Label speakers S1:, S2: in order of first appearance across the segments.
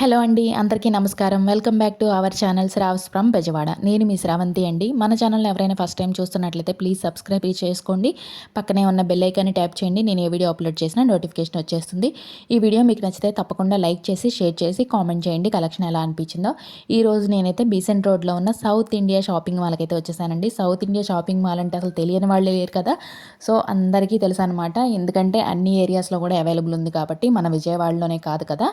S1: Hello అండి అందరికీ నమస్కారం. Welcome back to our channel Sravs from Bezawada. నేను మీ శ్రావంతి అండి. మన ఛానల్ ఎవరైనా ఫస్ట్ టైం చూస్తున్నట్లయితే ప్లీజ్ సబ్స్క్రైబ్ చేసుకోండి. పక్కనే ఉన్న బెల్ ఐకాన్ని ట్యాప్ చేయండి. నేను ఏ వీడియో అప్లోడ్ చేసినా నోటిఫికేషన్ వచ్చేస్తుంది. ఈ వీడియో మీకు నచ్చితే తప్పకుండా లైక్ చేసి షేర్ చేసి కామెంట్ చేయండి. కలెక్షన్ ఎలా అనిపించిందో. ఈ రోజు నేనైతే బీసెంట్ రోడ్లో ఉన్న సౌత్ ఇండియా షాపింగ్ మాల్కి అయితే వచ్చేసానండి. సౌత్ ఇండియా షాపింగ్ మాల్ అంటే అసలు తెలియని వాళ్ళు లేరు కదా. సో అందరికీ తెలుసు అనమాట ఎందుకంటే అన్ని ఏరియాస్లో కూడా అవైలబుల్ ఉంది కాబట్టి మన విజయవాడలోనే కాదు కదా.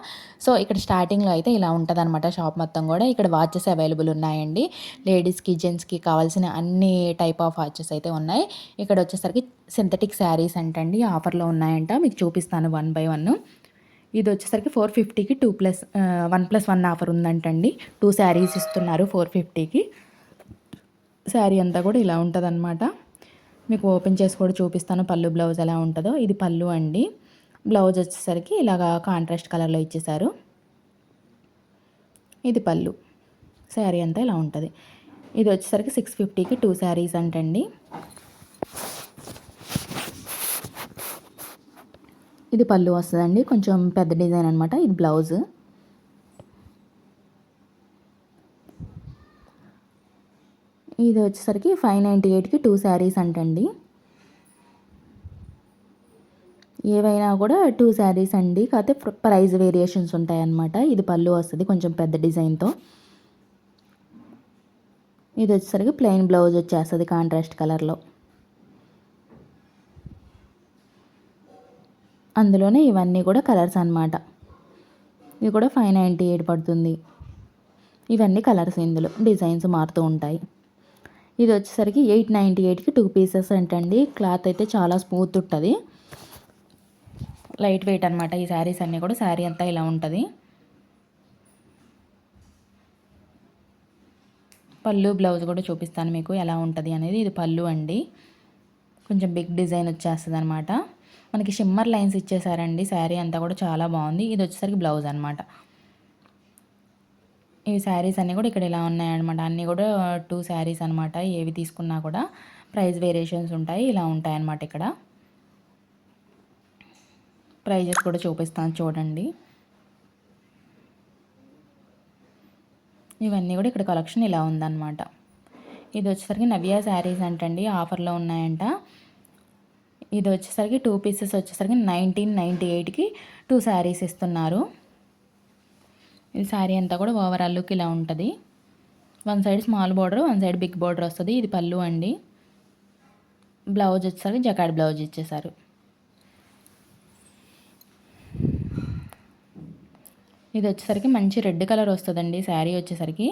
S1: సో ఇక్కడ స్టార్ట్ స్టార్టింగ్లో అయితే ఇలా ఉంటుంది అనమాట షాప్ మొత్తం కూడా. ఇక్కడ వాచెస్ అవైలబుల్ ఉన్నాయండి. లేడీస్కి జెంట్స్కి కావాల్సిన అన్ని టైప్ ఆఫ్ వాచెస్ అయితే ఉన్నాయి. ఇక్కడ వచ్చేసరికి సింథటిక్ శారీస్ అంటండి ఆఫర్లో ఉన్నాయంట. మీకు చూపిస్తాను వన్ బై వన్. ఇది వచ్చేసరికి ఫోర్ ఫిఫ్టీకి two plus one plus one offer ఉందంటండి. Two saris ఇస్తున్నారు ఫోర్ ఫిఫ్టీకి. శారీ అంతా కూడా ఇలా ఉంటుంది మీకు ఓపెన్ చేసి కూడా చూపిస్తాను పళ్ళు బ్లౌజ్ ఎలా ఉంటుందో. ఇది పళ్ళు అండి. బ్లౌజ్ వచ్చేసరికి ఇలాగా కాంట్రాస్ట్ కలర్లో ఇచ్చేసారు. ఇది పళ్ళు. శారీ అంతా ఇలా ఉంటుంది. ఇది వచ్చేసరికి సిక్స్ ఫిఫ్టీకి టూ శారీస్ అంటండి. ఇది పళ్ళు వస్తుందండి. కొంచెం పెద్ద డిజైన్ అనమాట ఇది బ్లౌజ్. ఇది వచ్చేసరికి ఫైవ్ నైంటీ ఎయిట్కి టూ శారీస్ అంటండి. ఏవైనా కూడా టూ శారీస్ అండి. కాకపోతే ప్రైస్ వేరియేషన్స్ ఉంటాయన్నమాట. ఇది పళ్ళు వస్తుంది కొంచెం పెద్ద డిజైన్తో. ఇది వచ్చేసరికి ప్లెయిన్ బ్లౌజ్ వచ్చేస్తుంది కాంట్రాస్ట్ కలర్లో అందులోనే ఇవన్నీ కూడా కలర్స్ అనమాట ఇది కూడా ఫైవ్ నైంటీ ఎయిట్ పడుతుంది. ఇవన్నీ కలర్స్ ఇందులో డిజైన్స్ మారుతూ ఉంటాయి. ఇది వచ్చేసరికి ఎయిట్ నైంటీ ఎయిట్కి టూ పీసెస్ అంటండి. క్లాత్ అయితే చాలా స్మూత్ ఉంటుంది. లైట్ వెయిట్ అనమాట ఈ శారీస్ అన్నీ కూడా శారీ అంతా ఇలా ఉంటుంది. పళ్ళు బ్లౌజ్ కూడా చూపిస్తాను మీకు ఎలా ఉంటుంది అనేది. ఇది పళ్ళు అండి. కొంచెం బిగ్ డిజైన్ వచ్చేస్తుంది అనమాట మనకి షిమ్మర్ లైన్స్ ఇచ్చేసారండి. శారీ అంతా కూడా చాలా బాగుంది. ఇది వచ్చేసరికి బ్లౌజ్ అనమాట ఈ శారీస్ అన్నీ కూడా ఇక్కడ ఇలా ఉన్నాయన్నమాట. అన్నీ కూడా టూ శారీస్ అనమాట ఏవి తీసుకున్నా కూడా ప్రైస్ వేరియేషన్స్ ఉంటాయి. ఇలా ఉంటాయన్నమాట ఇక్కడ. ప్రైజెస్ కూడా చూపిస్తాను చూడండి. ఇవన్నీ కూడా ఇక్కడ కలెక్షన్ ఇలా ఉందన్నమాట. ఇది వచ్చేసరికి నవ్య శారీస్ అంటండి ఆఫర్లో ఉన్నాయంట. ఇది వచ్చేసరికి టూ పీసెస్ వచ్చేసరికి నైన్టీన్ నైంటీ ఎయిట్కి టూ శారీస్ ఇస్తున్నారు. ఈ శారీ అంతా కూడా ఓవరాల్ లుక్ ఇలా ఉంటుంది. One side small border one side big border వస్తుంది. ఇది పళ్ళు అండి. బ్లౌజ్ వచ్చేసరికి జకాడ్ బ్లౌజ్ ఇచ్చేసారు. ఇది వచ్చేసరికి మంచి రెడ్ కలర్ వస్తుందండి. శారీ వచ్చేసరికి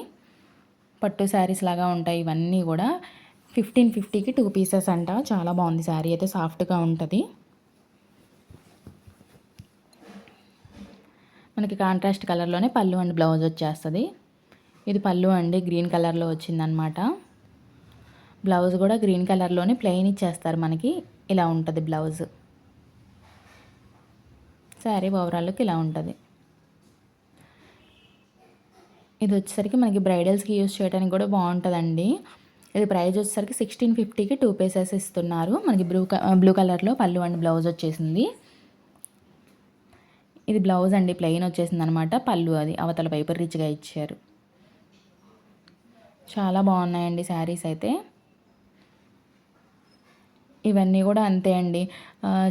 S1: పట్టు శారీస్ లాగా ఉంటాయి ఇవన్నీ కూడా. ఫిఫ్టీన్ ఫిఫ్టీకి టూ పీసెస్ అంట. చాలా బాగుంది శారీ. అయితే సాఫ్ట్గా ఉంటుంది. మనకి కాంట్రాస్ట్ కలర్లోనే పళ్ళు అండ్ బ్లౌజ్ వచ్చేస్తుంది. ఇది పళ్ళు అండి గ్రీన్ కలర్లో వచ్చిందనమాట బ్లౌజ్ కూడా గ్రీన్ కలర్లోనే ప్లెయిన్ ఇచ్చేస్తారు మనకి. ఇలా ఉంటుంది బ్లౌజ్. శారీ ఓవరాల్కి ఇలా ఉంటుంది. ఇది వచ్చేసరికి మనకి బ్రైడల్స్కి యూస్ చేయడానికి కూడా బాగుంటుందండి. ఇది ప్రైస్ వచ్చేసరికి సిక్స్టీన్ ఫిఫ్టీకి టూ పీసెస్ ఇస్తున్నారు. మనకి బ్లూ బ్లూ కలర్లో పళ్ళు అండ్ బ్లౌజ్ వచ్చేసింది. ఇది బ్లౌజ్ అండి ప్లెయిన్ వచ్చేసింది అనమాట పళ్ళు అది అవతల వైపు రిచ్గా ఇచ్చారు. చాలా బాగున్నాయండి శారీస్ అయితే. ఇవన్నీ కూడా అంతే అండి.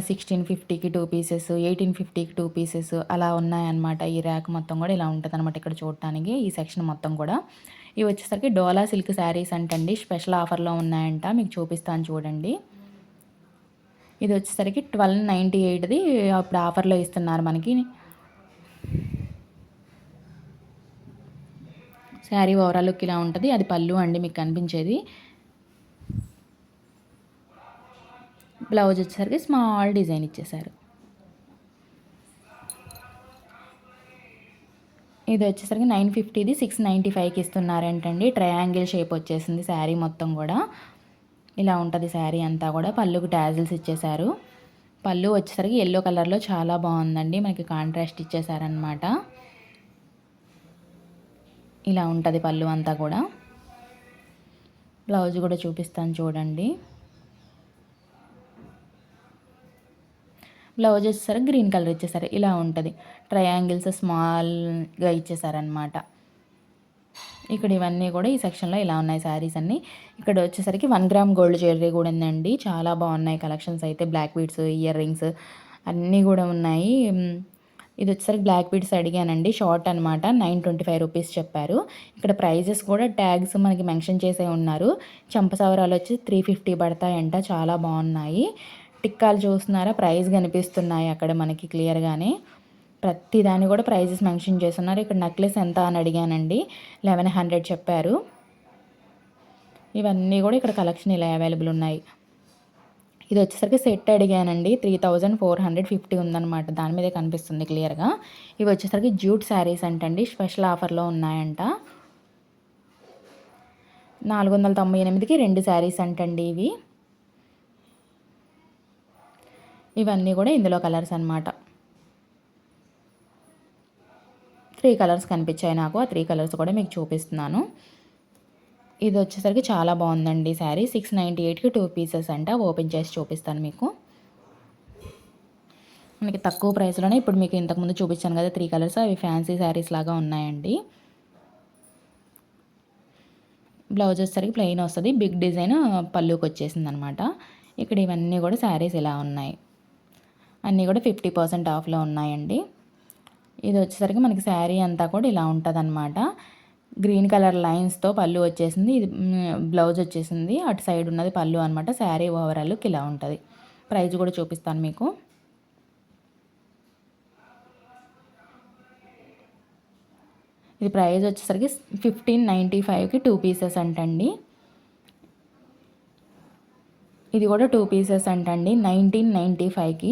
S1: సిక్స్టీన్ ఫిఫ్టీకి టూ పీసెస్ ఎయిటీన్ ఫిఫ్టీకి టూ పీసెస్ అలా ఉన్నాయన్నమాట. ఈ ర్యాక్ మొత్తం కూడా ఇలా ఉంటుంది అనమాట ఇక్కడ చూడటానికి ఈ సెక్షన్ మొత్తం కూడా. ఇవి వచ్చేసరికి డోలా సిల్క్ శారీస్ అంటండి. స్పెషల్ ఆఫర్లో ఉన్నాయంట. మీకు చూపిస్తాను చూడండి. ఇది వచ్చేసరికి ట్వెల్వ్ నైంటీ ఎయిట్ది అప్పుడు ఆఫర్లో ఇస్తున్నారు మనకి. శారీ ఓవరాల్ లుక్ ఇలా ఉంటుంది. అది పళ్ళు అండి మీకు కనిపించేది. బ్లౌజ్ వచ్చేసరికి స్మాల్ డిజైన్ ఇచ్చేసారు ఇది వచ్చేసరికి నైన్ ఫిఫ్టీది సిక్స్ నైంటీ ఫైవ్కి ఇస్తున్నారంటండి. ట్రయాంగిల్ షేప్ వచ్చేసింది శారీ మొత్తం కూడా. ఇలా ఉంటుంది శారీ అంతా కూడా. పళ్ళుకి టాజిల్స్ ఇచ్చేశారు. పళ్ళు వచ్చేసరికి ఎల్లో కలర్లో చాలా బాగుందండి. మనకి కాంట్రాస్ట్ ఇచ్చేసారనమాట ఇలా ఉంటుంది పళ్ళు అంతా కూడా. బ్లౌజ్ కూడా చూపిస్తాను చూడండి. బ్లౌజ్ వచ్చేసరికి గ్రీన్ కలర్ ఇచ్చేసారు. ఇలా ఉంటుంది. ట్రయాంగిల్స్ స్మాల్గా ఇచ్చేసారనమాట ఇక్కడ ఇవన్నీ కూడా ఈ సెక్షన్లో ఇలా ఉన్నాయి శారీస్ అన్నీ. ఇక్కడ వచ్చేసరికి వన్ గ్రామ్ గోల్డ్ జ్యువెలరీ కూడా ఉందండి. చాలా బాగున్నాయి కలెక్షన్స్ అయితే. బ్లాక్ బీడ్స్ ఇయర్ రింగ్స్ అన్నీ కూడా ఉన్నాయి. ఇది వచ్చేసరికి బ్లాక్ బీడ్స్ అడిగానండి. షార్ట్ అనమాట నైన్ ట్వంటీ ఫైవ్ రూపీస్ చెప్పారు. ఇక్కడ ప్రైజెస్ కూడా ట్యాగ్స్ మనకి మెన్షన్ చేసే ఉన్నారు. చంపసవరాలు వచ్చి త్రీ ఫిఫ్టీ పడతాయంట. చాలా బాగున్నాయి. టిక్కాలు చూస్తున్నారా? ప్రైస్ కనిపిస్తున్నాయి అక్కడ మనకి క్లియర్గానే ప్రతి దాన్ని కూడా ప్రైజెస్ మెన్షన్ చేస్తున్నారు. ఇక్కడ నెక్లెస్ ఎంత అని అడిగానండి. లెవెన్ హండ్రెడ్ చెప్పారు. ఇవన్నీ కూడా ఇక్కడ కలెక్షన్ ఇలా అవైలబుల్ ఉన్నాయి. ఇది వచ్చేసరికి సెట్ అడిగానండి. Three thousand four hundred fifty ఉందన్నమాట. దాని మీదే కనిపిస్తుంది క్లియర్గా ఇవి వచ్చేసరికి జ్యూట్ శారీస్ అంటండి. స్పెషల్ ఆఫర్లో ఉన్నాయంట. నాలుగు వందల తొంభై ఎనిమిదికి రెండు శారీస్ అంటండి ఇవి. ఇవన్నీ కూడా ఇందులో కలర్స్ అనమాట త్రీ కలర్స్ కనిపించాయి నాకు. ఆ త్రీ కలర్స్ కూడా మీకు చూపిస్తున్నాను. ఇది వచ్చేసరికి చాలా బాగుందండి శారీ. సిక్స్ నైంటీ ఎయిట్కి టూ పీసెస్ అంట. ఓపెన్ చేసి చూపిస్తాను మీకు. మనకి తక్కువ ప్రైస్లోనే ఇప్పుడు మీకు ఇంతకుముందు చూపించాను కదా త్రీ కలర్స్. అవి ఫ్యాన్సీ శారీస్ లాగా ఉన్నాయండి. బ్లౌజ్ వచ్చేసరికి ప్లెయిన్ వస్తుంది. బిగ్ డిజైన్ పళ్ళుకి వచ్చేసింది అనమాట ఇక్కడ ఇవన్నీ కూడా శారీస్ ఇలా ఉన్నాయి. అన్నీ కూడా ఫిఫ్టీ పర్సెంట్ ఆఫ్లో ఉన్నాయండి. ఇది వచ్చేసరికి మనకి శారీ అంతా కూడా ఇలా ఉంటుంది అనమాట గ్రీన్ కలర్ లైన్స్తో పళ్ళు వచ్చేసింది. ఇది బ్లౌజ్ వచ్చేసింది. అటు సైడ్ ఉన్నది పళ్ళు అనమాట శారీ ఓవరాల్కి ఇలా ఉంటుంది. ప్రైజ్ కూడా చూపిస్తాను మీకు. ఇది ప్రైజ్ వచ్చేసరికి ఫిఫ్టీన్ నైంటీ ఫైవ్కి టూ పీసెస్ అంటండి. ఇది కూడా టూ పీసెస్ అంటండి. నైన్టీన్ నైంటీ ఫైవ్కి.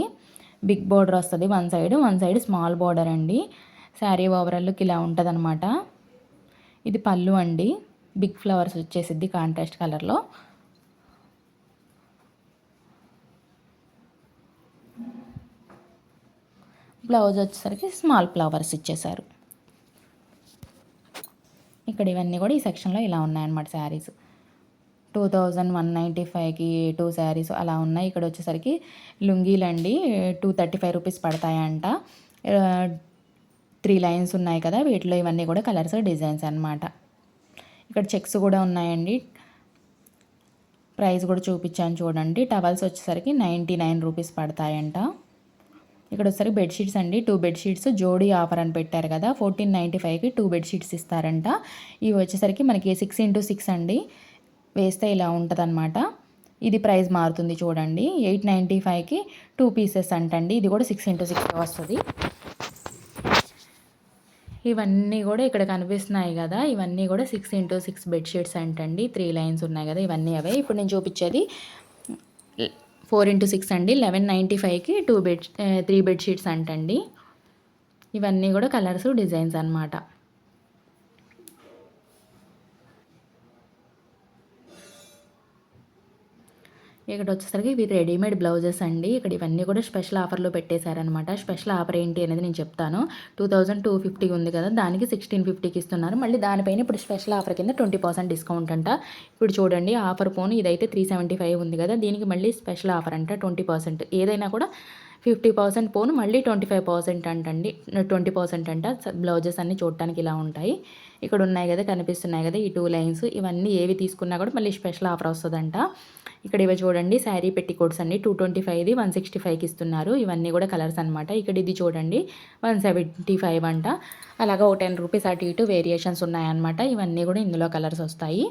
S1: బిగ్ బోర్డర్ వస్తుంది. One side one side small border అండి. శారీ ఓవరాల్కి ఇలా ఉంటుంది అనమాట ఇది పళ్ళు అండి. బిగ్ ఫ్లవర్స్ వచ్చేసిద్ది కాంట్రాస్ట్ కలర్లో. బ్లౌజ్ వచ్చేసరికి స్మాల్ ఫ్లవర్స్ ఇచ్చేసారు ఇక్కడ ఇవన్నీ కూడా ఈ సెక్షన్లో ఇలా ఉన్నాయన్నమాట saris. Two thousand one ninety ఫైవ్కి టూ శారీస్ అలా ఉన్నాయి. ఇక్కడ వచ్చేసరికి లుంగీలండి two thirty five rupees పడతాయంట. Three lines ఉన్నాయి కదా వీటిలో ఇవన్నీ కూడా కలర్స్ డిజైన్స్ అనమాట ఇక్కడ చెక్స్ కూడా ఉన్నాయండి. ప్రైస్ కూడా చూపించాను చూడండి. టవల్స్ వచ్చేసరికి నైంటీ నైన్ రూపీస్ పడతాయంట. ఇక్కడ వచ్చేసరికి బెడ్షీట్స్ అండి. టూ బెడ్షీట్స్ జోడీ ఆఫర్ అని పెట్టారు కదా ఫోర్టీన్ నైంటీ ఫైవ్కి టూ బెడ్షీట్స్ ఇస్తారంట. ఇవి వచ్చేసరికి మనకి సిక్స్ ఇంటూ సిక్స్ అండి. వేస్తే ఇలా ఉంటుందన్నమాట. ఇది ప్రైస్ మారుతుంది చూడండి. ఎయిట్ నైంటీ ఫైవ్కి టూ పీసెస్ అంటండి. ఇది కూడా సిక్స్ ఇంటూ సిక్స్ వస్తుంది. ఇవన్నీ కూడా ఇక్కడ కనిపిస్తున్నాయి కదా. ఇవన్నీ కూడా సిక్స్ ఇంటూ సిక్స్ బెడ్షీట్స్ అంటండి. త్రీ లైన్స్ ఉన్నాయి కదా. ఇవన్నీ అవే. ఇప్పుడు నేను చూపించేది ఫోర్ ఇంటూ సిక్స్ అండి. లెవెన్ నైంటీ ఫైవ్కి టూ బెడ్ త్రీ బెడ్షీట్స్ అంటండి. ఇవన్నీ కూడా కలర్స్ డిజైన్స్ అనమాట ఇక్కడ వచ్చేసరికి ఇవి రెడీమేడ్ బ్లౌజెస్ అండి. ఇక్కడ ఇవన్నీ కూడా స్పెషల్ ఆఫర్లో పెట్టేశారనమాట స్పెషల్ ఆఫర్ ఏంటి అనేది నేను చెప్తాను. టూ థౌజండ్ టూ ఫిఫ్టీ ఉంది కదా దానికి సిక్స్టీన్ ఫిఫ్టీకి ఇస్తున్నారు. మళ్ళీ దానిపైన ఇప్పుడు స్పెషల్ ఆఫర్ కింద ట్వంటీ పర్సెంట్ డిస్కౌంట్ అంట. ఇప్పుడు చూడండి ఆఫర్ ఫోన్ ఇదైతే త్రీ సెవెంటీ ఫైవ్ ఉంది కదా దీనికి మళ్ళీ స్పెషల్ ఆఫర్ అంట ట్వంటీ పర్సెంట్. ఏదైనా కూడా ఫిఫ్టీ పర్సెంట్ పోను మళ్ళీ ట్వంటీ ఫైవ్ పర్సెంట్ అంటండి. ట్వంటీ పర్సెంట్ అంట బ్లౌజెస్ అన్నీ చూడటానికి ఇలా ఉంటాయి. ఇక్కడ ఉన్నాయి కదా కనిపిస్తున్నాయి కదా ఈ టూ లైన్స్. ఇవన్నీ ఏవి తీసుకున్నా కూడా మళ్ళీ స్పెషల్ ఆఫర్ వస్తుందంట. ఇక్కడ ఇవి చూడండి శారీ పెట్టికోట్స్ అన్ని టూ ట్వంటీ ఫైవ్ది వన్ సిక్స్టీ ఫైవ్కి ఇస్తున్నారు. ఇవన్నీ కూడా కలర్స్ అనమాట ఇక్కడ ఇది చూడండి వన్ సెవెంటీ ఫైవ్ అంట. అలాగా ఒక టెన్ రూపీస్ అటు ఇటు వేరియేషన్స్ ఉన్నాయన్నమాట. ఇవన్నీ కూడా ఇందులో కలర్స్ వస్తాయి.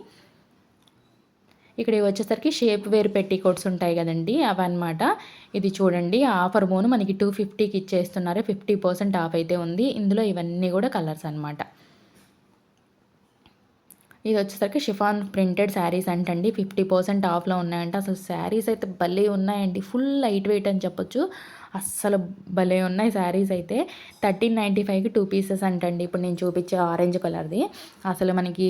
S1: ఇక్కడ వచ్చేసరికి షేప్ వేర్ పెట్టికోట్స్ ఉంటాయి కదండి అవన్నమాట. ఇది చూడండి ఆఫర్ మోను మనకి టూ ఫిఫ్టీకి ఇచ్చేస్తున్నారు ఫిఫ్టీ పర్సెంట్ ఆఫ్ అయితే ఉంది. ఇందులో ఇవన్నీ కూడా కలర్స్ అనమాట ఇది వచ్చేసరికి షిఫాన్ ప్రింటెడ్ శారీస్ అంటండి ఫిఫ్టీ పర్సెంట్ ఆఫ్లో ఉన్నాయంట. అసలు శారీస్ అయితే భలే ఉన్నాయండి ఫుల్ లైట్ వెయిట్ అని చెప్పొచ్చు. అస్సలు భలే ఉన్నాయి శారీస్ అయితే. థర్టీన్ నైంటీ ఫైవ్కి టూ పీసెస్ అంటండి. ఇప్పుడు నేను చూపించే ఆరెంజ్ కలర్ది. అసలు మనకి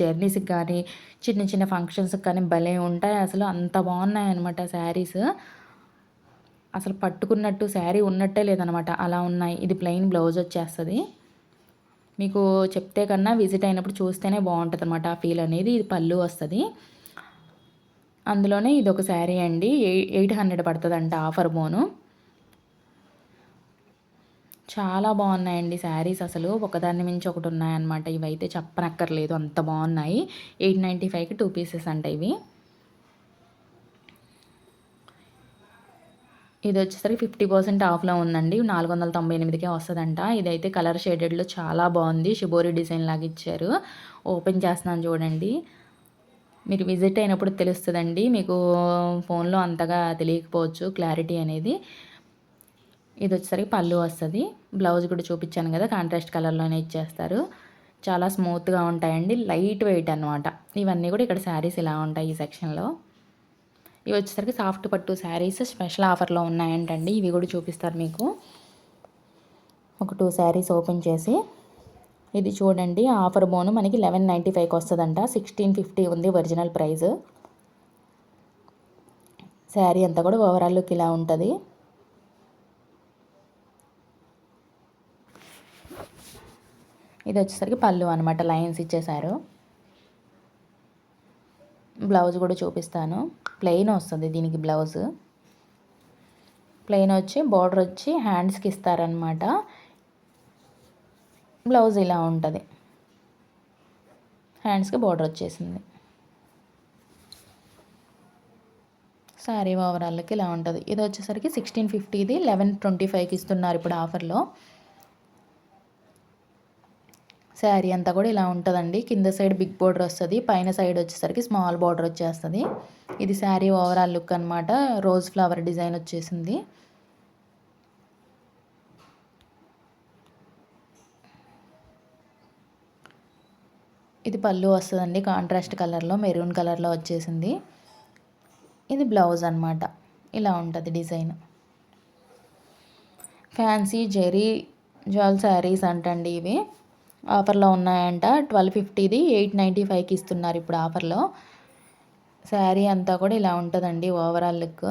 S1: జర్నీస్కి కానీ చిన్న చిన్న ఫంక్షన్స్కి కానీ భలే ఉంటాయి. అసలు అంత బాగున్నాయి అనమాట శారీస్. అసలు పట్టుకున్నట్టు శారీ ఉన్నట్టే లేదనమాట అలా ఉన్నాయి. ఇది ప్లెయిన్ బ్లౌజ్ వచ్చేస్తుంది. మీకు చెప్తే కన్నా విజిట్ అయినప్పుడు చూస్తేనే బాగుంటుంది అనమాట ఆ ఫీల్ అనేది. ఇది పళ్ళు వస్తుంది. అందులోనే ఇది ఒక శారీ అండి. ఎయిట్ హండ్రెడ్ పడుతుందంట ఆఫర్ బోను చాలా బాగున్నాయండి శారీస్ అసలు. ఒకదాన్ని మించి ఒకటి ఉన్నాయన్నమాట. ఇవైతే చెప్పనక్కర్లేదు. అంత బాగున్నాయి. ఎయిట్ నైంటీ ఫైవ్కి టూ పీసెస్ అంట ఇవి. ఇది వచ్చేసరికి ఫిఫ్టీ పర్సెంట్ ఆఫ్లో ఉందండి. నాలుగు వందల తొంభై ఎనిమిదికే వస్తుందంట. ఇదైతే కలర్ షేడెడ్లో చాలా బాగుంది. షిబోరి డిజైన్ లాగా ఇచ్చారు. ఓపెన్ చేస్తున్నాను చూడండి. మీరు విజిట్ అయినప్పుడు తెలుస్తుందండి. మీకు ఫోన్లో అంతగా తెలియకపోవచ్చు క్లారిటీ అనేది. ఇది వచ్చేసరికి పళ్ళు వస్తుంది. బ్లౌజ్ కూడా చూపించాను కదా కాంట్రాస్ట్ కలర్లోనే ఇచ్చేస్తారు. చాలా స్మూత్గా ఉంటాయండి. లైట్ వెయిట్ అనమాట ఇవన్నీ కూడా ఇక్కడ శారీస్ ఇలా ఉంటాయి ఈ సెక్షన్లో ఇవి వచ్చేసరికి సాఫ్ట్ పట్టు శారీస్ స్పెషల్ ఆఫర్లో ఉన్నాయంటండి. ఇవి కూడా చూపిస్తారు మీకు. ఒక టూ శారీస్ ఓపెన్ చేసి. ఇది చూడండి ఆఫర్ బోను మనకి లెవెన్ నైంటీ ఫైవ్కి వస్తుందంట. సిక్స్టీన్ ఫిఫ్టీ ఉంది ఒరిజినల్ ప్రైస్ శారీ అంతా కూడా ఓవరాల్ లుక్ ఇలా ఉంటుంది. ఇది వచ్చేసరికి పళ్ళు అనమాట లైన్స్ ఇచ్చేసారు బ్లౌజ్ కూడా చూపిస్తాను. ప్లెయిన్ వస్తుంది దీనికి బ్లౌజ్. ప్లెయిన్ వచ్చి బార్డర్ వచ్చి హ్యాండ్స్కి ఇస్తారనమాట బ్లౌజ్ ఇలా ఉంటుంది. హ్యాండ్స్కి బార్డర్ వచ్చేసింది. శారీ ఓవరాల్కి ఇలా ఉంటుంది. ఇది వచ్చేసరికి సిక్స్టీన్ ఫిఫ్టీది లెవెన్ ట్వంటీ ఫైవ్కి ఇస్తున్నారు ఇప్పుడు ఆఫర్లో. శారీ అంతా కూడా ఇలా ఉంటుందండి. కింద సైడ్ బిగ్ బోర్డర్ వస్తుంది. పైన సైడ్ వచ్చేసరికి స్మాల్ బార్డర్ వచ్చేస్తుంది. ఇది శారీ ఓవరాల్ లుక్ అనమాట రోజ్ ఫ్లవర్ డిజైన్ వచ్చేసింది. ఇది పళ్ళు వస్తుందండి. కాంట్రాస్ట్ కలర్లో మెరూన్ కలర్లో వచ్చేసింది. ఇది బ్లౌజ్ అనమాట ఇలా ఉంటుంది డిజైన్. ఫ్యాన్సీ జెరీ జాల్ శారీస్ అంటండి ఇవి. ఆఫర్లో ఉన్నాయంట. ట్వెల్వ్ ఫిఫ్టీది ఎయిట్ నైంటీ ఫైవ్కి ఇస్తున్నారు ఇప్పుడు ఆఫర్లో. శారీ అంతా కూడా ఇలా ఉంటుందండి ఓవరాల్ లుక్.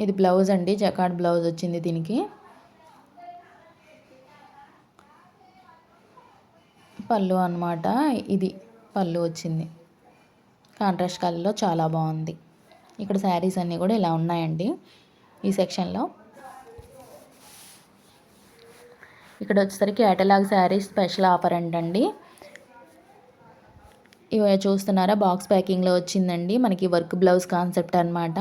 S1: ఇది బ్లౌజ్ అండి. జకాడ్ బ్లౌజ్ వచ్చింది దీనికి. పళ్ళు అనమాట ఇది పళ్ళు వచ్చింది. కాంట్రాస్ట్ కలర్లో చాలా బాగుంది. ఇక్కడ శారీస్ అన్నీ కూడా ఇలా ఉన్నాయండి. ఈ సెక్షన్లో ఇక్కడ వచ్చేసరికి కేటలాగ్ శారీ స్పెషల్ ఆఫర్ అంటండి. ఇవి చూస్తున్నారా? బాక్స్ ప్యాకింగ్లో వచ్చిందండి. మనకి వర్క్ బ్లౌజ్ కాన్సెప్ట్ అనమాట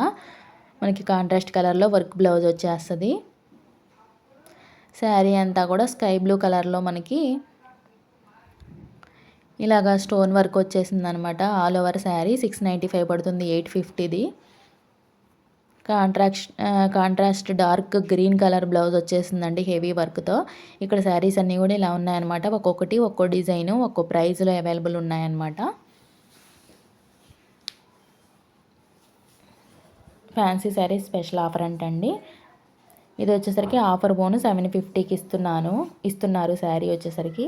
S1: మనకి కాంట్రాస్ట్ కలర్లో వర్క్ బ్లౌజ్ వచ్చేస్తుంది. శారీ అంతా కూడా స్కై బ్లూ కలర్లో మనకి ఇలాగా స్టోన్ వర్క్ వచ్చేసింది అనమాట all over sari six ninety five పడుతుంది eight ఫిఫ్టీది. Contract contrast dark green colour blouse వచ్చేసిందండి హెవీ వర్క్తో. ఇక్కడ శారీస్ అన్నీ కూడా ఇలా ఉన్నాయన్నమాట. ఒక్కొక్కటి ఒక్కో డిజైను ఒక్కో ప్రైజ్లో అవైలబుల్ ఉన్నాయన్నమాట. ఫ్యాన్సీ శారీ స్పెషల్ ఆఫర్ అంటండి. ఇది వచ్చేసరికి ఆఫర్ బోను సెవెన్ ఫిఫ్టీకి ఇస్తున్నాను ఇస్తున్నారు శారీ వచ్చేసరికి.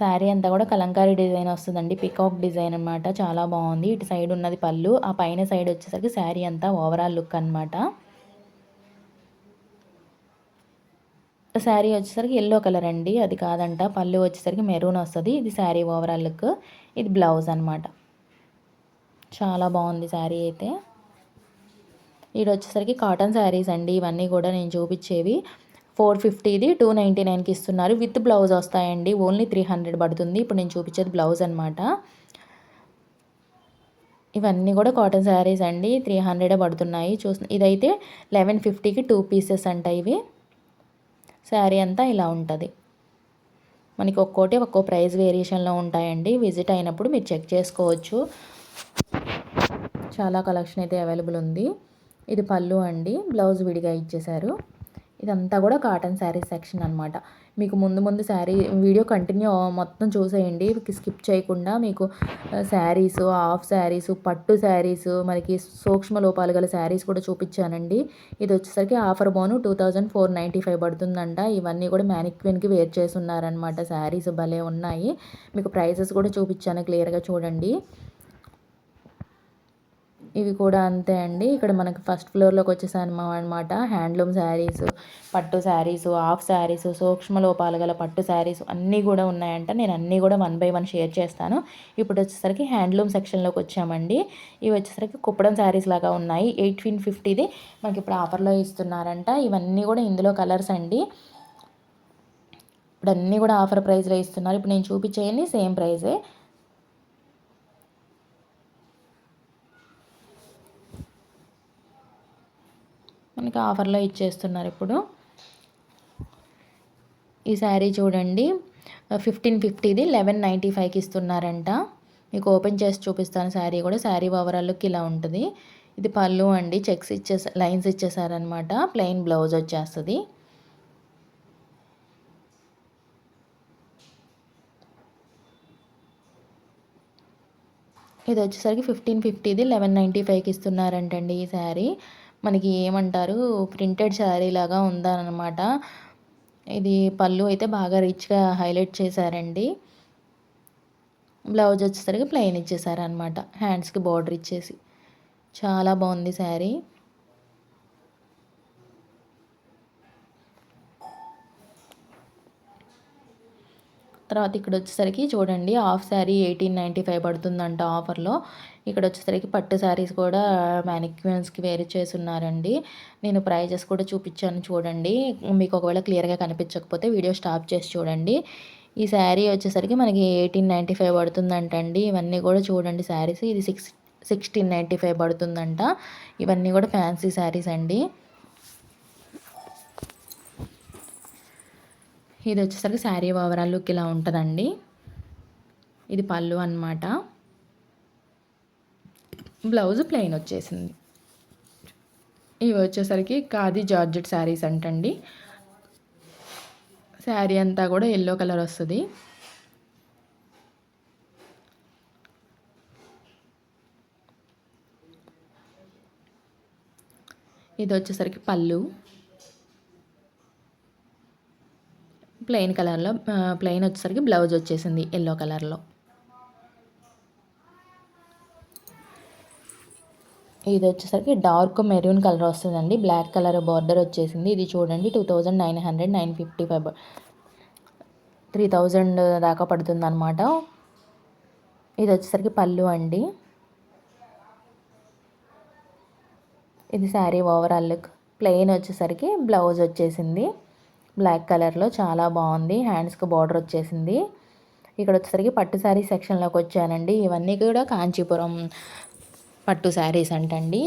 S1: శారీ అంతా కూడా కలంకారీ డిజైన్ వస్తుందండి. పికాక్ డిజైన్ అనమాట చాలా బాగుంది. ఇటు సైడ్ ఉన్నది పళ్ళు. ఆ పైన సైడ్ వచ్చేసరికి శారీ అంతా ఓవరాల్ లుక్ అనమాట శారీ వచ్చేసరికి ఎల్లో కలర్ అండి. అది కాదంట. పళ్ళు వచ్చేసరికి మెరూన్ వస్తుంది. ఇది శారీ ఓవరాల్ లుక్. ఇది బ్లౌజ్ అనమాట చాలా బాగుంది శారీ అయితే. ఇది వచ్చేసరికి కాటన్ శారీస్ అండి. ఇవన్నీ కూడా నేను చూపించేవి. ఫోర్ ఫిఫ్టీది టూ నైంటీ నైన్కి ఇస్తున్నారు. విత్ బ్లౌజ్ వస్తాయండి. ఓన్లీ త్రీ హండ్రెడ్ పడుతుంది. ఇప్పుడు నేను చూపించేది బ్లౌజ్ అనమాట ఇవన్నీ కూడా కాటన్ శారీస్ అండి. త్రీ హండ్రెడే పడుతున్నాయి. చూసిన ఇదైతే లెవెన్ ఫిఫ్టీకి టూ పీసెస్ అంట ఇవి. శారీ అంతా ఇలా ఉంటుంది. మనకి ఒక్కోటి ఒక్కో ప్రైస్ వేరియేషన్లో ఉంటాయండి. విజిట్ అయినప్పుడు మీరు చెక్ చేసుకోవచ్చు. చాలా కలెక్షన్ అయితే అవైలబుల్ ఉంది. ఇది పళ్ళు అండి. బ్లౌజ్ విడిగా ఇచ్చేశారు. ఇదంతా కూడా కాటన్ శారీ సెక్షన్ అనమాట మీకు ముందు ముందు శారీ వీడియో కంటిన్యూ మొత్తం చూసేయండి. స్కిప్ చేయకుండా మీకు శారీస్ హాఫ్ శారీస్ పట్టు శారీస్ మనకి సూక్ష్మ లోపాలు గల శారీస్ కూడా చూపించానండి. ఇది వచ్చేసరికి ఆఫర్ బోను two thousand four ninety five పడుతుందంట. ఇవన్నీ కూడా మ్యానిక్విన్కి వేర్ చేసి ఉన్నారనమాట శారీస్ భలే ఉన్నాయి. మీకు ప్రైసెస్ కూడా చూపించాను క్లియర్గా చూడండి. ఇవి కూడా అంతే అండి. ఇక్కడ మనకి ఫస్ట్ ఫ్లోర్లోకి వచ్చేసాను అనమాట హ్యాండ్లూమ్ శారీస్ పట్టు శారీస్ హాఫ్ శారీస్ సూక్ష్మ లోపాలు గల పట్టు శారీస్ అన్నీ కూడా ఉన్నాయంట. నేను అన్నీ కూడా వన్ బై వన్ షేర్ చేస్తాను. ఇప్పుడు వచ్చేసరికి హ్యాండ్లూమ్ సెక్షన్లోకి వచ్చామండి. ఇవి వచ్చేసరికి కుప్పడం శారీస్ లాగా ఉన్నాయి. ఎయిటీన్ ఫిఫ్టీది మనకి ఇప్పుడు ఆఫర్లో ఇస్తున్నారంట. ఇవన్నీ కూడా ఇందులో కలర్స్ అండి. ఇప్పుడు అన్నీ కూడా ఆఫర్ ప్రైస్లో ఇస్తున్నారు. ఇప్పుడు నేను చూపించేయండి సేమ్ ప్రైజే మనకి ఆఫర్లో ఇచ్చేస్తున్నారు ఇప్పుడు. ఈ శారీ చూడండి ఫిఫ్టీన్ ఫిఫ్టీది లెవెన్ నైంటీ ఫైవ్కి ఇస్తున్నారంట. మీకు ఓపెన్ చేసి చూపిస్తాను శారీ కూడా. శారీ ఓవరాల్కి ఇలా ఉంటుంది. ఇది పళ్ళు అండి చెక్స్ ఇచ్చే లైన్స్ ఇచ్చేసారనమాట ప్లెయిన్ బ్లౌజ్ వచ్చేస్తుంది. ఇది వచ్చేసరికి ఫిఫ్టీన్ ఫిఫ్టీది లెవెన్ నైంటీ ఫైవ్కి ఇస్తున్నారంటండి ఈ శారీ. మనకి ఏమంటారు ప్రింటెడ్ శారీ లాగా ఉందన్నమాట. ఇది పళ్ళు అయితే బాగా రిచ్గా హైలైట్ చేశారండి. బ్లౌజ్ వచ్చేసరికి ప్లెయిన్ ఇచ్చేసారనమాట హ్యాండ్స్కి బార్డర్ ఇచ్చేసి. చాలా బాగుంది శారీ. తర్వాత ఇక్కడ వచ్చేసరికి చూడండి half sari eighteen ninety five పడుతుందంట ఆఫర్లో. ఇక్కడ వచ్చేసరికి పట్టు శారీస్ కూడా మ్యానిక్యూన్స్కి వేరే చేసి ఉన్నారండి నేను ప్రైజెస్ కూడా చూపించాను చూడండి. మీకు ఒకవేళ క్లియర్గా కనిపించకపోతే వీడియో స్టాప్ చేసి చూడండి. ఈ శారీ వచ్చేసరికి మనకి ఎయిటీన్ నైంటీ ఫైవ్ పడుతుందంటండి. ఇవన్నీ కూడా చూడండి శారీస్ ఇది సిక్స్ సిక్స్టీన్ నైంటీ ఫైవ్ పడుతుందంట. ఇవన్నీ కూడా ఫ్యాన్సీ శారీస్ అండి. ఇది వచ్చేసరికి శారీ ఓవరాల్ లుక్ ఇలా ఉంటుందండి. ఇది పళ్ళు అనమాట బ్లౌజ్ ప్లెయిన్ వచ్చేసింది. ఇవి వచ్చేసరికి ఖాదీ జార్జెట్ శారీస్ అంటండి. శారీ అంతా కూడా ఎల్లో కలర్ వస్తుంది. ఇది వచ్చేసరికి పళ్ళు. ప్లెయిన్ కలర్లో ప్లెయిన్ వచ్చేసరికి బ్లౌజ్ వచ్చేసింది ఎల్లో కలర్లో. ఇది వచ్చేసరికి డార్క్ మెరూన్ కలర్ వస్తుందండి. బ్లాక్ కలర్ బార్డర్ వచ్చేసింది. ఇది చూడండి two thousand nine hundred nine fifty five three thousand దాకా పడుతుంది అనమాట ఇది వచ్చేసరికి పళ్ళు అండి. ఇది శారీ ఓవరాల్ లుక్. ప్లెయిన్ వచ్చేసరికి బ్లౌజ్ వచ్చేసింది. బ్లాక్ కలర్లో చాలా బాగుంది. హ్యాండ్స్కి బార్డర్ వచ్చేసింది. ఇక్కడ వచ్చేసరికి పట్టు శారీ సెక్షన్లోకి వచ్చానండి. ఇవన్నీ కూడా కాంచీపురం పట్టు శారీస్ అంటండి.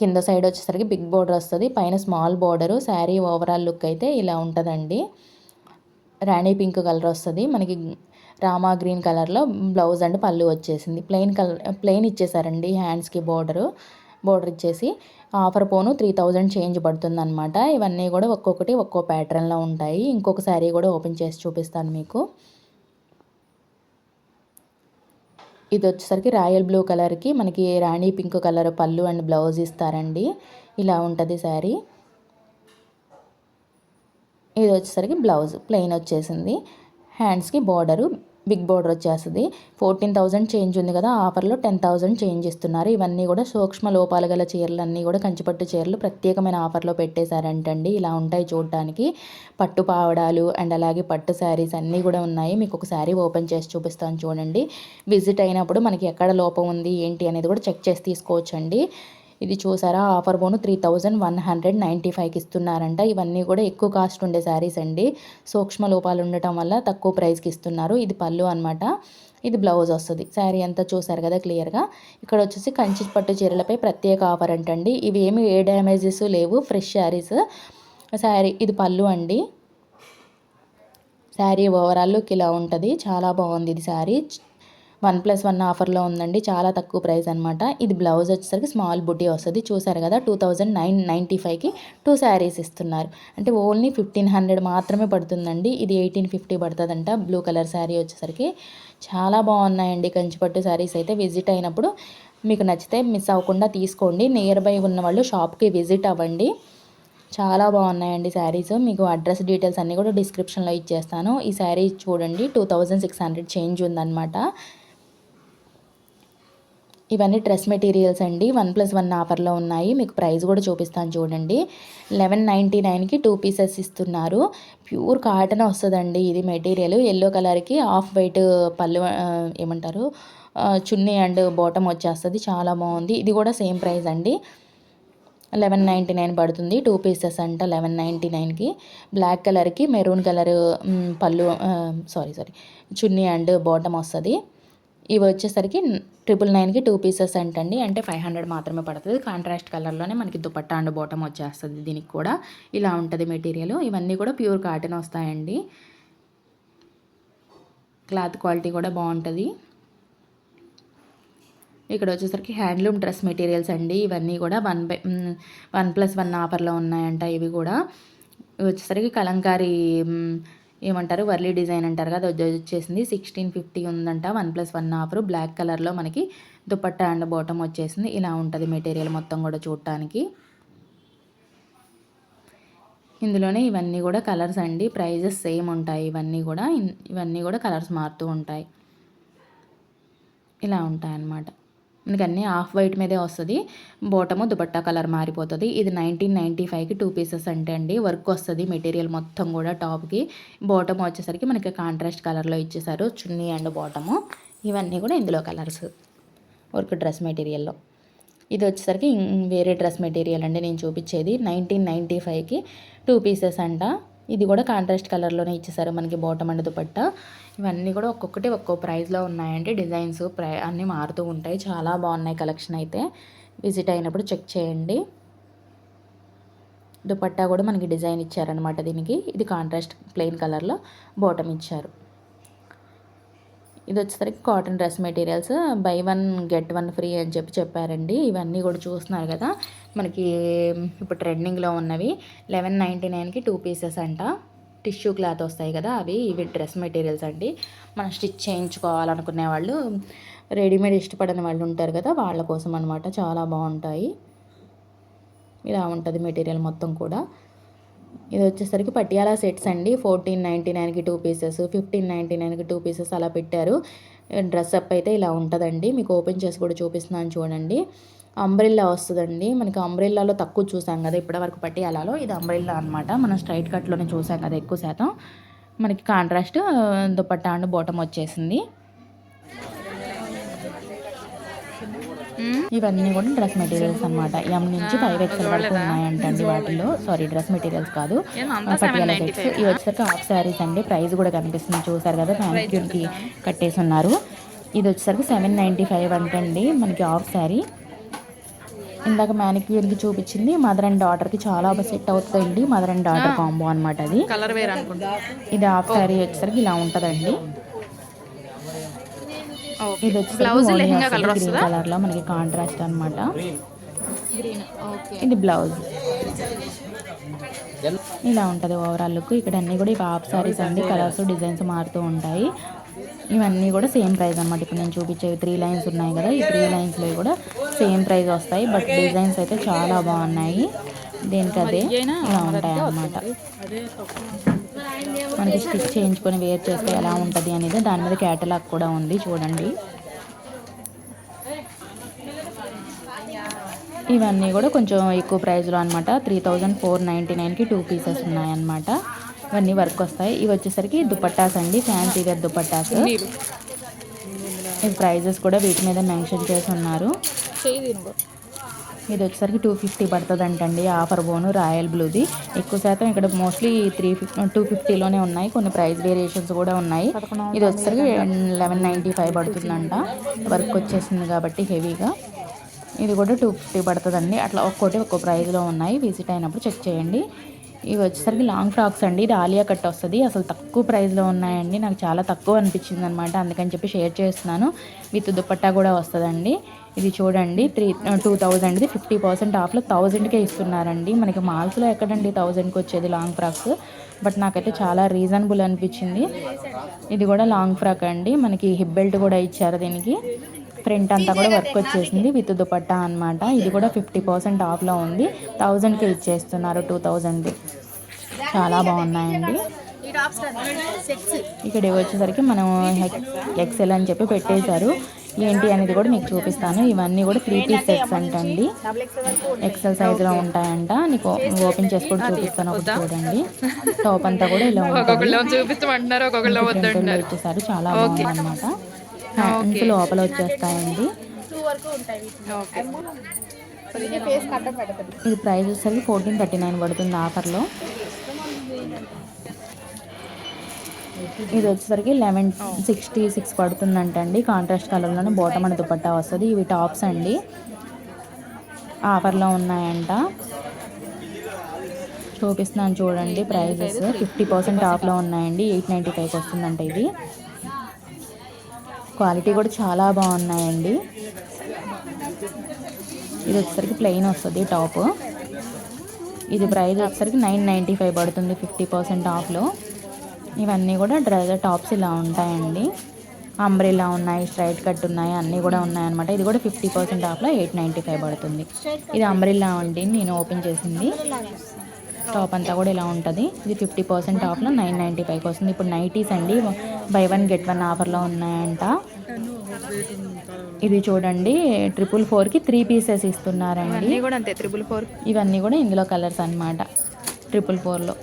S1: కింద సైడ్ వచ్చేసరికి బిగ్ బోర్డర్ వస్తుంది. పైన small border. Sari overall look అయితే ఇలా ఉంటుందండి. రాణి పింక్ కలర్ వస్తుంది. మనకి రామా గ్రీన్ కలర్లో బ్లౌజ్ అండ్ పళ్ళు వచ్చేసింది. ప్లెయిన్ కలర్ ప్లెయిన్ ఇచ్చేసారండి హ్యాండ్స్కి బోర్డరు. బోర్డర్ ఇచ్చేసి ఆఫర్ పోను త్రీ థౌజండ్ చేంజ్ పడుతుంది అనమాట ఇవన్నీ కూడా ఒక్కొక్కటి ఒక్కో ప్యాటర్న్లో ఉంటాయి. ఇంకొక శారీ కూడా ఓపెన్ చేసి చూపిస్తాను మీకు. ఇది వచ్చేసరికి రాయల్ బ్లూ కలర్కి మనకి రాణి పింక్ కలర్ పళ్ళు అండ్ బ్లౌజ్ ఇస్తారండి. ఇలా ఉంటుంది శారీ. ఇది వచ్చేసరికి బ్లౌజ్ ప్లెయిన్ వచ్చేసింది. హ్యాండ్స్కి బార్డరు బిగ్ బోర్డర్ వచ్చేస్తుంది. ఫోర్టీన్ థౌజండ్ చేంజ్ ఉంది కదా ఆఫర్లో టెన్ థౌజండ్ చేంజ్ ఇస్తున్నారు. ఇవన్నీ కూడా సూక్ష్మ లోపాలు గల చీరలు అన్నీ కూడా కంచిపట్టు చీరలు ప్రత్యేకమైన ఆఫర్లో పెట్టేశారంటండి. ఇలా ఉంటాయి చూడటానికి పట్టు పావడాలు అండ్ అలాగే పట్టు శారీస్ అన్నీ కూడా ఉన్నాయి. మీకు ఒక శారీ ఓపెన్ చేసి చూపిస్తాను చూడండి. విజిట్ అయినప్పుడు మనకి ఎక్కడ లోపం ఉంది ఏంటి అనేది కూడా చెక్ చేసి తీసుకోవచ్చండి. ఇది చూసారా? ఆఫర్ బోను three thousand one hundred ninety ఫైవ్కి ఇస్తున్నారంట. ఇవన్నీ కూడా ఎక్కువ కాస్ట్ ఉండే శారీస్ అండి. సూక్ష్మ లోపాలు ఉండటం వల్ల తక్కువ ప్రైస్కి ఇస్తున్నారు. ఇది పళ్ళు అనమాట ఇది బ్లౌజ్ వస్తుంది. శారీ అంతా చూసారు కదా క్లియర్గా. ఇక్కడ వచ్చేసి కంచి పట్టు చీరలపై ప్రత్యేక ఆఫర్ అంటండి. ఇవి ఏమి ఏ డ్యామేజెస్ లేవు. ఫ్రెష్ శారీస్. శారీ ఇది పళ్ళు అండి. శారీ ఓవరాల్ లుక్ ఇలా ఉంటుంది. చాలా బాగుంది ఇది శారీ. వన్ ప్లస్ వన్ ఆఫర్లో ఉందండి. చాలా తక్కువ ప్రైస్ అనమాట ఇది బ్లౌజ్ వచ్చేసరికి స్మాల్ బుటీ వస్తుంది. చూసారు కదా టూ థౌజండ్ నైన్ నైంటీ ఫైవ్కి టూ శారీస్ ఇస్తున్నారు. అంటే ఓన్లీ ఫిఫ్టీన్ హండ్రెడ్ మాత్రమే పడుతుందండి. ఇది ఎయిటీన్ ఫిఫ్టీ పడుతుందంట. బ్లూ కలర్ శారీ వచ్చేసరికి చాలా బాగున్నాయండి. కంచిపట్టు శారీస్ అయితే విజిట్ అయినప్పుడు మీకు నచ్చితే మిస్ అవ్వకుండా తీసుకోండి. నియర్ బై ఉన్న వాళ్ళు షాప్కి విజిట్ అవ్వండి. చాలా బాగున్నాయండి శారీస్. మీకు అడ్రస్ డీటెయిల్స్ అన్నీ కూడా డిస్క్రిప్షన్లో ఇచ్చేస్తాను. ఈ శారీ చూడండి two thousand six hundred change ఉందన్నమాట. ఇవన్నీ డ్రెస్ మెటీరియల్స్ అండి. వన్ ప్లస్ వన్ ఆఫర్లో ఉన్నాయి. మీకు ప్రైస్ కూడా చూపిస్తాను చూడండి. లెవెన్ నైంటీ నైన్కి టూ పీసెస్ ఇస్తున్నారు. ప్యూర్ కాటన్ వస్తుందండి ఇది మెటీరియల్. ఎల్లో కలర్కి ఆఫ్ వైట్ పళ్ళు ఏమంటారు చున్నీ అండ్ బాటమ్ వచ్చేస్తుంది. చాలా బాగుంది. ఇది కూడా సేమ్ ప్రైస్ అండి. లెవెన్ నైంటీ నైన్ పడుతుంది. టూ పీసెస్ అంట లెవెన్ నైంటీ నైన్కి. బ్లాక్ కలర్కి మెరూన్ కలర్ పళ్ళు సారీ సారీ చున్నీ అండ్ బాటమ్ వస్తుంది. ఇవి వచ్చేసరికి ట్రిపుల్ నైన్కి టూ పీసెస్ అంటండి. అంటే ఫైవ్ హండ్రెడ్ మాత్రమే పడుతుంది. కాంట్రాస్ట్ కలర్లోనే మనకి దుపట్టా అండ్ బాటమ్ వచ్చేస్తుంది దీనికి కూడా. ఇలా ఉంటుంది మెటీరియల్. ఇవన్నీ కూడా ప్యూర్ కాటన్ వస్తాయండి. క్లాత్ క్వాలిటీ కూడా బాగుంటుంది ఇక్కడ వచ్చేసరికి హ్యాండ్లూమ్ డ్రెస్ మెటీరియల్స్ అండి. ఇవన్నీ కూడా one by one plus one ఆఫర్లో ఉన్నాయంట ఇవి కూడా. ఇవి వచ్చేసరికి కలంకారీ ఏమంటారు? వర్లీ డిజైన్ అంటారు కదా అది వచ్చేసింది. సిక్స్టీన్ ఫిఫ్టీ ఉందంట one plus one offer black కలర్లో మనకి దుపట్టా అండ్ బాటమ్ వచ్చేసింది. ఇలా ఉంటుంది మెటీరియల్ మొత్తం కూడా చూడటానికి. ఇందులోనే ఇవన్నీ కూడా కలర్స్ అండి. ప్రైజెస్ సేమ్ ఉంటాయి. ఇవన్నీ కూడా ఇవన్నీ కూడా కలర్స్ మారుతూ ఉంటాయి. ఇలా ఉంటాయి అన్నమాట మనకి అన్నీ ఆఫ్ వైట్ మీదే వస్తుంది. బోటము దుపట్టా కలర్ మారిపోతుంది. ఇది నైన్టీన్ నైంటీ ఫైవ్కి టూ పీసెస్ అంటే అండి. వర్క్ వస్తుంది మెటీరియల్ మొత్తం కూడా టాప్కి. బోటము వచ్చేసరికి మనకి కాంట్రాస్ట్ కలర్లో ఇచ్చేసారు. చున్నీ అండ్ బోటము. ఇవన్నీ కూడా ఇందులో కలర్స్ వర్క్ డ్రెస్ మెటీరియల్లో. ఇది వచ్చేసరికి ఇం- వేరే డ్రెస్ మెటీరియల్ అండి. నేను చూపించేది నైన్టీన్ నైంటీ ఫైవ్కి టూ పీసెస్ అంట. ఇది కూడా కాంట్రాస్ట్ కలర్లోనే ఇచ్చేసారు. మనకి బాటమ్ అండ్ దుపట్టా. ఇవన్నీ కూడా ఒక్కొక్కటి ఒక్కో ప్రైస్లో ఉన్నాయండి. డిజైన్స్ ప్రై అన్నీ మారుతూ ఉంటాయి. చాలా బాగున్నాయి కలెక్షన్ అయితే. విజిట్ అయినప్పుడు చెక్ చేయండి. దుపట్టా కూడా మనకి డిజైన్ ఇచ్చారనమాట దీనికి. ఇది కాంట్రాస్ట్ ప్లెయిన్ కలర్లో బాటమ్ ఇచ్చారు. ఇది వచ్చేసరికి cotton dress materials buy one get one free అని చెప్పి చెప్పారండి. ఇవన్నీ కూడా చూస్తున్నారు కదా మనకి ఇప్పుడు ట్రెండింగ్లో ఉన్నవి. లెవెన్ నైంటీ నైన్కి టూ పీసెస్ అంట. టిష్యూ క్లాత్ వస్తాయి కదా అవి ఇవి డ్రెస్ మెటీరియల్స్ అండి. మనం స్టిచ్ చేయించుకోవాలనుకునే వాళ్ళు రెడీమేడ్ ఇష్టపడని వాళ్ళు ఉంటారు కదా వాళ్ళ కోసం అనమాట చాలా బాగుంటాయి. ఇలా ఉంటుంది మెటీరియల్ మొత్తం కూడా. ఇది వచ్చేసరికి పటియాలా సెట్స్ అండి. ఫోర్టీన్ నైంటీ నైన్కి టూ పీసెస్ ఫిఫ్టీన్ నైంటీ నైన్కి టూ పీసెస్ అలా పెట్టారు. డ్రెస్ అప్ అయితే ఇలా ఉంటుందండి. మీకు ఓపెన్ చేసి కూడా చూపిస్తున్నాను చూడండి. అంబ్రిల్లా వస్తుందండి. మనకి అంబ్రిల్లాలో తక్కువ చూసాం కదా ఇప్పటివరకు పటియాలాలో. ఇది అంబ్రిల్లా అనమాట మనం స్ట్రైట్ కట్లోనే చూసాం కదా ఎక్కువ శాతం. మనకి కాంట్రాస్ట్ దుపట్టా అండ్ బాటమ్ వచ్చేసింది. ఇవన్నీ కూడా డ్రెస్ మెటీరియల్స్ అనమాట ఎం నుంచి ఫైవ్ ఎక్స్ఎల్ వరకు ఉన్నాయంటండి వాటిలో సారీ డ్రెస్ మెటీరియల్స్ కాదు. పటియాలా సెట్స్. ఇవి వచ్చేసరికి హాఫ్ శారీస్ అండి. ప్రైస్ కూడా కనిపిస్తుంది. చూసారు కదా మ్యానిక్యూర్కి కట్టేసి ఉన్నారు. ఇది వచ్చేసరికి సెవెన్ నైంటీ ఫైవ్ అంటండి. మనకి హాఫ్ శారీ. ఇందాక మ్యానిక్యూర్కి చూపించింది. మదర్ అండ్ డాటర్కి చాలా బాగా సెట్ అవుతుందండి. మదర్ అండ్ డాటర్ కాంబో అనమాట అది. ఇది హాఫ్ శారీ వచ్చేసరికి ఇలా ఉంటుందండి. ఇది కలర్లో మనకి కాంట్రాస్ట్
S2: ఓకే
S1: ఇది బ్లౌజ్ ఇలా ఉంటుంది ఓవరాల్ లుక్ ఇక్కడ అన్ని కూడా ఇవి హాఫ్ సారీస్ అండి కలర్స్ డిజైన్స్ మారుతూ ఉంటాయి. ఇవన్నీ కూడా సేమ్ ప్రైస్ అనమాట ఇప్పుడు నేను చూపించేవి త్రీ లైన్స్ ఉన్నాయి కదా ఈ త్రీ లైన్స్లో కూడా సేమ్ ప్రైస్ వస్తాయి. బట్ డిజైన్స్ అయితే చాలా బాగున్నాయి. దేనికి అదే ఇలా ఉంటాయి అన్నమాట మనకి స్టిచ్ చేయించుకొని వేర్ చేస్తే ఎలా ఉంటుంది అనేది దాని మీద క్యాటలాగ్ కూడా ఉంది చూడండి. ఇవన్నీ కూడా కొంచెం ఎక్కువ ప్రైస్లో అనమాట త్రీ థౌజండ్ ఫోర్ నైంటీ నైన్కి టూ పీసెస్ ఉన్నాయన్నమాట. ఇవన్నీ వర్క్ వస్తాయి. ఇవి వచ్చేసరికి దుపట్టాస్ అండి ఫ్యాన్సీ వేర్ దుపట్టాస్ ఈ ప్రైజెస్ కూడా వీటి మీద మెన్షన్ చేసి ఉన్నారు. ఇది వచ్చేసరికి టూ ఫిఫ్టీ పడుతుంది అంటండి ఆఫర్ బోను రాయల్ బ్లూది. ఎక్కువ శాతం ఇక్కడ మోస్ట్లీ త్రీ ఫిఫ్టీ టూ ఫిఫ్టీలోనే ఉన్నాయి. కొన్ని ప్రైస్ వేరియేషన్స్ కూడా ఉన్నాయి. ఇది వచ్చేసరికి లెవెన్ నైంటీ ఫైవ్ పడుతుందంట. వర్క్ వచ్చేసింది కాబట్టి హెవీగా. ఇది కూడా టూ ఫిఫ్టీ పడుతుందండి. అట్లా ఒక్కోటి ఒక్కో ప్రైస్లో ఉన్నాయి. విజిట్ అయినప్పుడు చెక్ చేయండి. ఇవి వచ్చేసరికి లాంగ్ ఫ్రాక్స్ అండి. ఇది ఆలియా కట్ వస్తుంది. అసలు తక్కువ ప్రైస్లో ఉన్నాయండి. నాకు చాలా తక్కువ అనిపించింది అనమాట అందుకని చెప్పి షేర్ చేస్తున్నాను. విత్ దుపట్టా కూడా వస్తుందండి. ఇది చూడండి త్రీ టూ థౌజండ్ది ఫిఫ్టీ పర్సెంట్ ఆఫ్లో థౌజండ్కే ఇస్తున్నారండి. మనకి మాల్స్లో ఎక్కడండి థౌజండ్కి వచ్చేది లాంగ్ ఫ్రాక్స్? బట్ నాకైతే చాలా రీజనబుల్ అనిపించింది. ఇది కూడా లాంగ్ ఫ్రాక్ అండి. మనకి హిప్ బెల్ట్ కూడా ఇచ్చారు దీనికి. ఫ్రంట్ అంతా కూడా వర్క్ వచ్చేసింది విత్ దుపట్టా అన్నమాట. ఇది కూడా ఫిఫ్టీ పర్సెంట్ ఆఫ్లో ఉంది. థౌజండ్కి ఇచ్చేస్తున్నారు టూ థౌజండ్ చాలా బాగున్నాయండి. ఇక్కడ వచ్చేసరికి మనం ఎక్సెల్ అని చెప్పి పెట్టేశారు. ఏంటి అనేది కూడా మీకు చూపిస్తాను. ఇవన్నీ కూడా త్రీ పీస్ సెట్స్ అంటండి. ఎక్సెల్ సైజులో ఉంటాయంట. నీకు ఓపెన్ చేసి కూడా చూపిస్తాను ఒకటి చూడండి. టాప్ అంతా కూడా ఇలా ఉంటుంది ఇచ్చేసారు చాలా బాగుంది అనమాట హ్యాండ్స్ లోపల వచ్చేస్తాయండి. ఇది ప్రైస్ వచ్చేసరికి ఫోర్టీన్ థర్టీ నైన్ పడుతుంది ఆఫర్లో. ఇది వచ్చేసరికి లెవెన్ సిక్స్టీ సిక్స్ పడుతుందంటండి. కాంట్రాస్ట్ కలర్లోనే బాటమ్ అని దుపట్టా వస్తుంది. ఇవి టాప్స్ అండి. ఆఫర్లో ఉన్నాయంట. చూపిస్తున్నాను చూడండి ప్రైజెస్ ఫిఫ్టీ పర్సెంట్ ఆఫ్లో ఉన్నాయండి. ఎయిట్ నైంటీ ఫైవ్కి వస్తుందంట ఇది. క్వాలిటీ కూడా చాలా బాగున్నాయండి. ఇది వచ్చేసరికి ప్లెయిన్ వస్తుంది టాప్ ఇది ప్రైస్ వచ్చేసరికి నైన్ నైంటీ ఫైవ్ పడుతుంది. ఫిఫ్టీ పర్సెంట్ ఆఫ్లో. ఇవన్నీ కూడా డ్రెస్ టాప్స్ ఇలా ఉంటాయండి. అంబ్రెలా ఉన్నాయి స్ట్రైట్ కట్ ఉన్నాయి అన్నీ కూడా ఉన్నాయన్నమాట. ఇది కూడా ఫిఫ్టీ పర్సెంట్ ఆఫ్లో ఎయిట్ నైంటీ ఫైవ్ పడుతుంది. ఇది అంబ్రెలా అండి నేను ఓపెన్ చేసింది. టాప్ అంతా కూడా ఇలా ఉంటుంది. ఇది ఫిఫ్టీ పర్సెంట్ ఆఫ్లో నైన్ నైంటీ ఫైవ్కి వస్తుంది. ఇప్పుడు నైటీస్ అండి బై వన్ గెట్ వన్ ఆఫర్లో ఉన్నాయంట. ఇది చూడండి ట్రిపుల్ ఫోర్కి త్రీ పీసెస్ ఇస్తున్నారండి. ఇవన్నీ కూడా ఇందులో కలర్స్ అన్నమాట ట్రిపుల్ ఫోర్లో.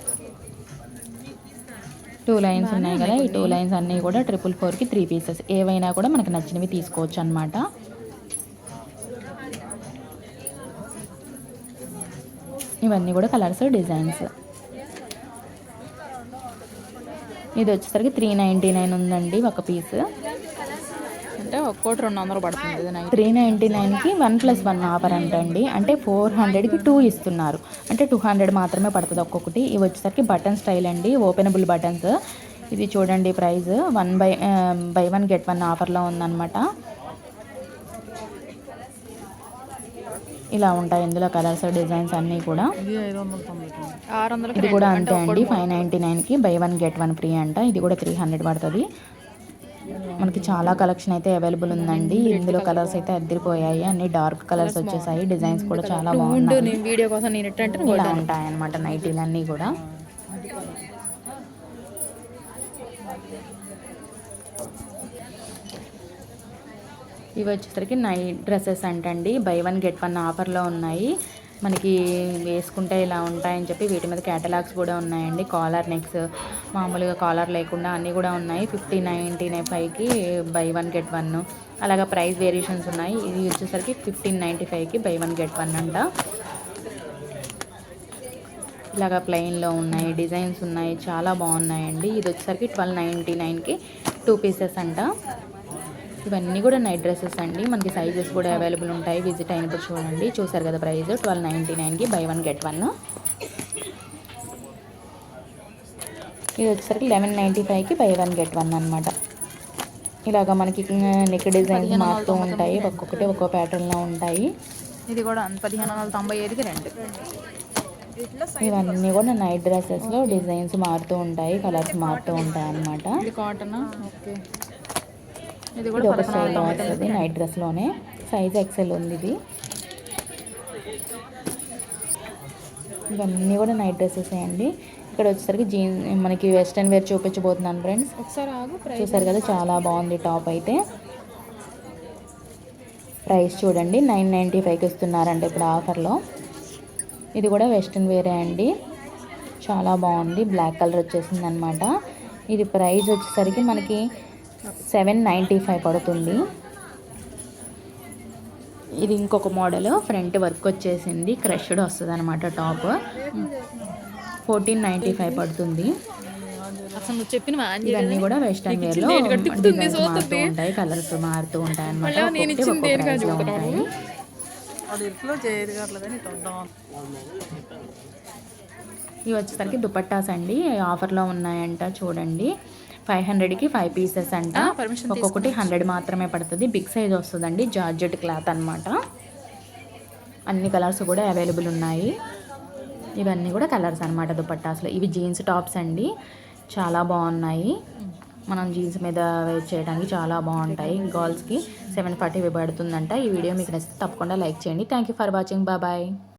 S1: టూ లైన్స్ ఉన్నాయి కదా. ఈ టూ లైన్స్ అన్నీ కూడా ట్రిపుల్ ఫోర్కి త్రీ పీసెస్. ఏవైనా కూడా మనకు నచ్చినవి తీసుకోవచ్చు అనమాట ఇవన్నీ కూడా కలర్స్ డిజైన్స్. ఇది వచ్చేసరికి త్రీ నైంటీ నైన్ ఉందండి ఒక పీస్.
S2: అంటే ఒక్కోటి రెండు వందలు పడుతుంది ఇది నైట్
S1: త్రీ నైంటీ నైన్కి వన్ ప్లస్ వన్ ఆఫర్ అంటండి. అంటే ఫోర్ హండ్రెడ్కి టూ ఇస్తున్నారు. అంటే టూ హండ్రెడ్ మాత్రమే పడుతుంది ఒక్కొక్కటి. ఇవి వచ్చేసరికి బటన్ స్టైల్ అండి. ఓపెనబుల్ బటన్స్ ఇది చూడండి price one buy buy one get one ఆఫర్లో ఉందన్నమాట. ఇలా ఉంటాయి ఇందులో కలర్స్ డిజైన్స్ అన్నీ కూడా. ఇది కూడా అంతే అండి. ఫైవ్ నైంటీ నైన్కి buy one get one free అంట. ఇది కూడా త్రీ హండ్రెడ్ పడుతుంది. మనకి చాలా కలెక్షన్ అయితే అవైలబుల్ ఉందండి. ఇందులో కలర్స్ అయితే అద్దరిపోయాయి. అన్ని డార్క్ కలర్స్ వచ్చేసాయి. డిజైన్స్ కూడా చాలా
S2: నేను వీడియో కోసం నేను
S1: ఇలా నైటీలు అన్నీ కూడా. ఇవి వచ్చేసరికి నైట్ డ్రెస్సెస్ అంటండి. బై వన్ గెట్ వన్ ఆఫర్లో ఉన్నాయి. మనకి వేసుకుంటే ఇలా ఉంటాయని చెప్పి వీటి మీద క్యాటలాగ్స్ కూడా ఉన్నాయండి. కాలర్ నెక్స్ మామూలుగా కాలర్ లేకుండా అన్నీ కూడా ఉన్నాయి. ఫిఫ్టీ నైంటీ నైన్ ఫైవ్కి బై వన్ గెట్ వన్ అలాగా ప్రైస్ వేరియేషన్స్ ఉన్నాయి. ఇది వచ్చేసరికి ఫిఫ్టీన్ నైంటీ ఫైవ్కి బై వన్ గెట్ వన్ అంట. ఇలాగా ప్లెయిన్లో ఉన్నాయి. డిజైన్స్ ఉన్నాయి. చాలా బాగున్నాయండి. ఇది వచ్చేసరికి ట్వెల్వ్ నైంటీ నైన్కి టూ పీసెస్ అంట. ఇవన్నీ కూడా నైట్ డ్రెస్సెస్ అండి. మనకి సైజెస్ కూడా అవైలబుల్ ఉంటాయి. విజిట్ అయినప్పుడు చూడండి. చూసారు కదా ప్రైస్? ట్వెల్వ్ నైంటీ నైన్కి బై వన్ గెట్ వన్. ఇది వచ్చేసరికి లెవెన్ నైంటీ ఫైవ్కి బై వన్ గెట్ వన్ అనమాట ఇలాగ మనకి నెక్ డిజైన్స్ మారుతూ ఉంటాయి. ఒక్కొక్కటి ఒక్కో ప్యాటర్న్లో ఉంటాయి.
S2: ఇది కూడా పదిహేను వందల తొంభై ఐదుకి రెండు.
S1: ఇవన్నీ కూడా నైట్ డ్రెస్సెస్లో డిజైన్స్ మారుతూ ఉంటాయి. కలర్స్ మారుతూ ఉంటాయి అన్నమాట
S2: ఇది కాటన్ ఓకే. ఇది కూడా
S1: ఒక స్టైల్లో వస్తుంది నైట్ డ్రెస్లోనే. సైజ్ ఎక్సెల్ ఉంది ఇది. ఇవన్నీ కూడా నైట్ డ్రెస్సెస్ అండి. ఇక్కడ వచ్చేసరికి జీన్స్ మనకి వెస్ట్రన్ వేర్ చూపించబోతున్నాను ఫ్రెండ్స్.
S2: ఒకసారి
S1: చూసారు కదా చాలా బాగుంది టాప్ అయితే. ప్రైస్ చూడండి నైన్ నైంటీ ఫైవ్కి ఇస్తున్నారండి ఇప్పుడు ఆఫర్లో. ఇది కూడా వెస్ట్రన్ వేరే అండి. చాలా బాగుంది బ్లాక్ కలర్ వచ్చేసింది అనమాట ఇది ప్రైస్ వచ్చేసరికి మనకి సెవెన్ నైంటీ ఫైవ్ పడుతుంది. ఇది ఇంకొక మోడల్. ఫ్రంట్ వర్క్ వచ్చేసింది. క్రష్డ్ వస్తుంది అనమాట టాప్. ఫోర్టీన్ నైంటీ ఫైవ్ పడుతుంది. ఇవన్నీ కూడా వెస్టర్న్ వేర్లో మారుతూ ఉంటాయి. కలర్స్ మారుతూ ఉంటాయి.
S2: కావట్లేదని
S1: ఇవి వచ్చేసరికి దుపట్టాస్ అండి. ఆఫర్లో ఉన్నాయంట. చూడండి. ఫైవ్ హండ్రెడ్కి ఫైవ్ పీసెస్ అంట. ఒక్కొక్కటి హండ్రెడ్ మాత్రమే పడుతుంది. బిగ్ సైజ్ వస్తుందండి. జార్జెట్ క్లాత్ అన్నమాట. అన్ని కలర్స్ కూడా అవైలబుల్ ఉన్నాయి. ఇవన్నీ కూడా కలర్స్ అన్నమాట దుపట్టాస్లో. ఇవి జీన్స్ టాప్స్ అండి. చాలా బాగున్నాయి. మనం జీన్స్ మీద వేర్ చేయడానికి చాలా బాగుంటాయి. గర్ల్స్కి సెవెన్ ఫార్టీ పడుతుందంట ఈ వీడియో మీకు నచ్చితే తప్పకుండా లైక్ చేయండి. Thank you for watching. Bye.